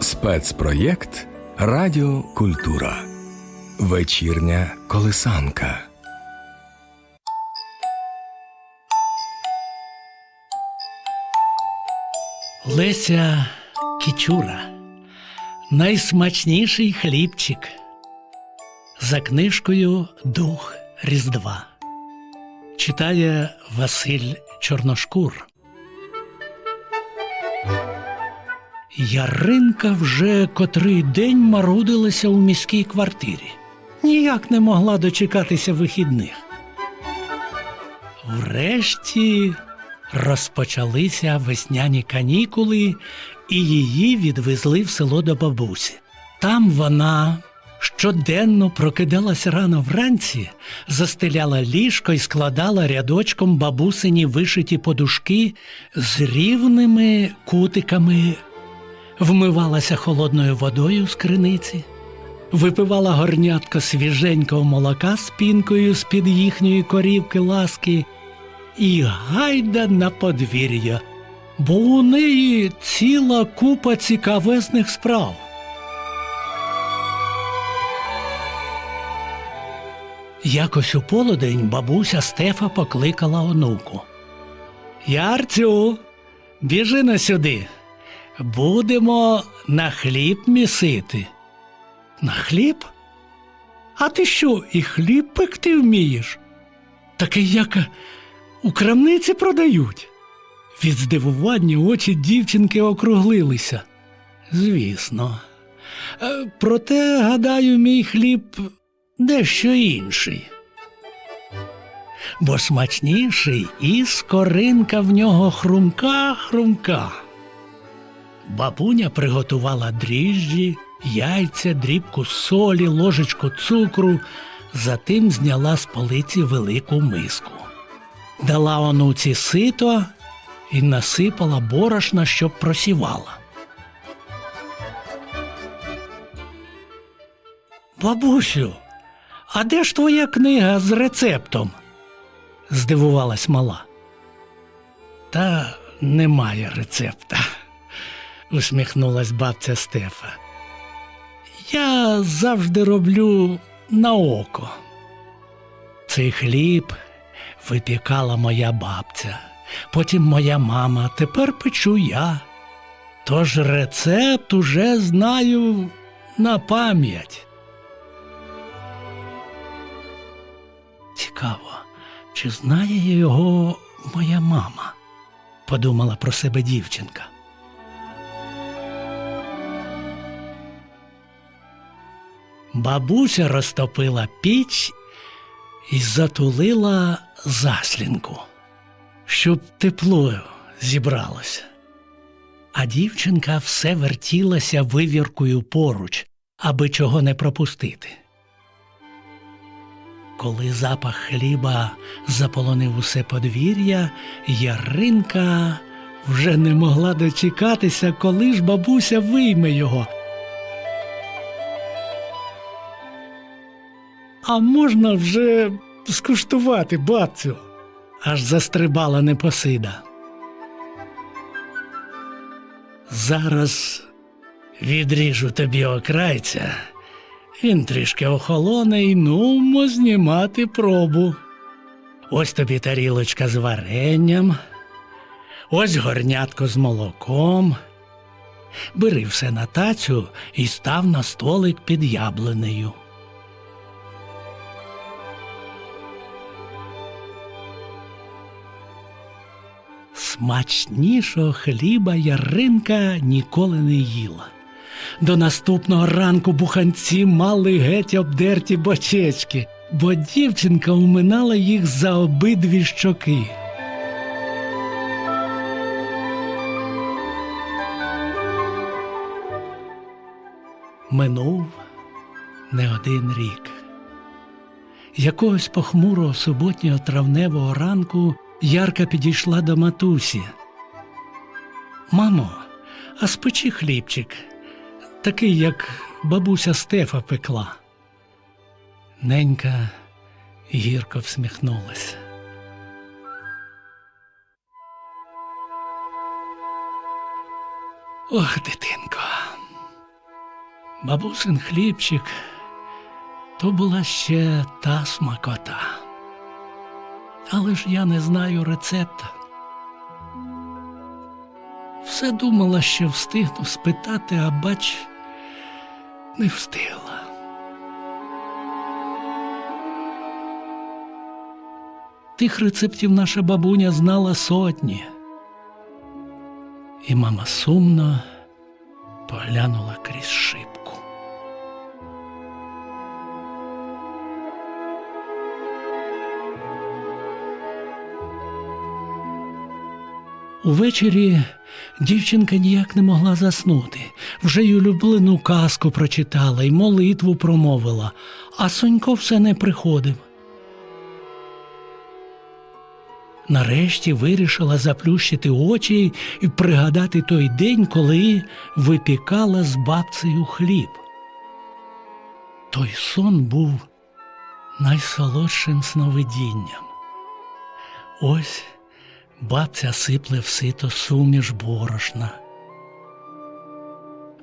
Спецпроєкт Радіо Культура. Вечірня колисанка. Леся Кічура. Найсмачніший хлібчик. За книжкою Дух Різдва. Читає Василь Чорношкур. Яринка вже котрий день марудилася у міській квартирі. Ніяк не могла дочекатися вихідних. Врешті розпочалися весняні канікули, і її відвезли в село до бабусі. Там вона щоденно прокидалась рано вранці, застеляла ліжко і складала рядочком бабусині вишиті подушки з рівними кутиками, вмивалася холодною водою з криниці. Випивала горнятко свіженького молока з пінкою з-під їхньої корівки ласки і гайда на подвір'я, бо у неї ціла купа цікавесних справ. Якось у полудень бабуся Стефа покликала онуку. Ярцю, біжи на сюди. Будемо на хліб місити. На хліб? А ти що, і хліб пекти вмієш? Такий, як у крамниці продають. Від здивування очі дівчинки округлилися. Звісно. Е, Проте, гадаю, мій хліб дещо інший. Бо смачніший і скоринка в нього хрумка-хрумка. Бабуня приготувала дріжджі, яйця, дрібку солі, ложечку цукру, затим зняла з полиці велику миску. Дала онуці сито і насипала борошна, щоб просівала. Бабусю, а де ж твоя книга з рецептом? здивувалась мала. Та немає рецепта, усміхнулась бабця Стефа. Я завжди роблю на око. Цей хліб випікала моя бабця, потім моя мама, тепер печу я. Тож рецепт уже знаю на пам'ять. Цікаво, чи знає його моя мама? подумала про себе дівчинка. Бабуся розтопила піч і затулила заслінку, щоб тепло зібралося. А дівчинка все вертілася вивіркою поруч, аби чого не пропустити. Коли запах хліба заполонив усе подвір'я, Яринка вже не могла дочекатися, коли ж бабуся вийме його. А можна вже скуштувати, бабцю? аж застрибала Непосида. Зараз відріжу тобі окрайця. Він трішки охолоне і знімати пробу. Ось тобі тарілочка з варенням, ось горнятко з молоком. Бери все на тацю і став на столик під яблунею. Смачнішого хліба Яринка ніколи не їла. До наступного ранку буханці мали геть обдерті бочечки, бо дівчинка уминала їх за обидві щоки. Минув не один рік. Якогось похмурого суботнього травневого ранку Ярка підійшла до матусі. Мамо, а спечи хлібчик, такий, як бабуся Стефа пекла. Ненька гірко всміхнулася. Ох, дитинко. Бабусин хлібчик то була ще та смакота. Але ж я не знаю рецепта. Все думала, що встигну спитати, а бач, не встигла. Тих рецептів наша бабуня знала сотні. І мама сумно поглянула крізь шибку. Увечері дівчинка ніяк не могла заснути. Вже й улюблену казку прочитала і молитву промовила, а Сонько все не приходив. Нарешті вирішила заплющити очі і пригадати той день, коли випікала з бабцею хліб. Той сон був найсолодшим сновидінням. Ось бабця сипле в сито суміш борошна,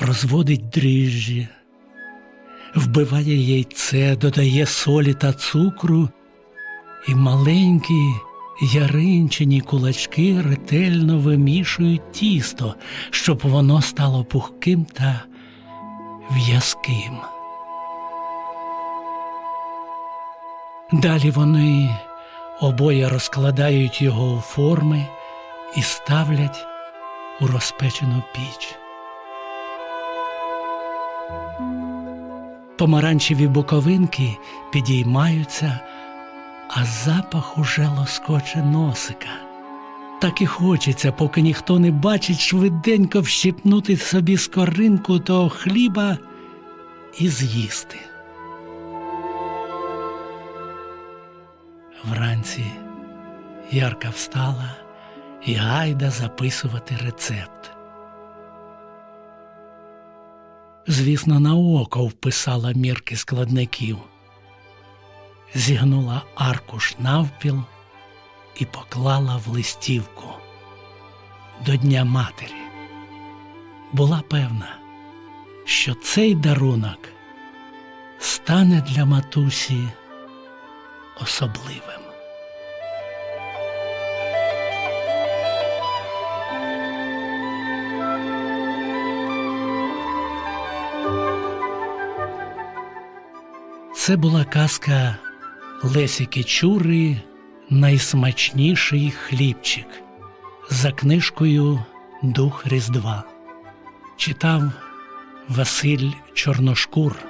розводить дріжджі, вбиває яйце, додає солі та цукру, і маленькі яринчині кулачки ретельно вимішують тісто, щоб воно стало пухким та в'язким. Далі вони обоє розкладають його у форми і ставлять у розпечену піч. Помаранчеві боковинки підіймаються, а запах уже лоскоче носика. Так і хочеться, поки ніхто не бачить, швиденько вщипнути собі скоринку того хліба і з'їсти. Вранці Ярка встала і гайда записувати рецепт. Звісно, на око вписала мірки складників, зігнула аркуш навпіл і поклала в листівку до Дня Матері. Була певна, що цей дарунок стане для матусі особливим. Це була казка Лесі Кічури Найсмачніший хлібчик за книжкою Дух Різдва. Читав Василь Чорношкур.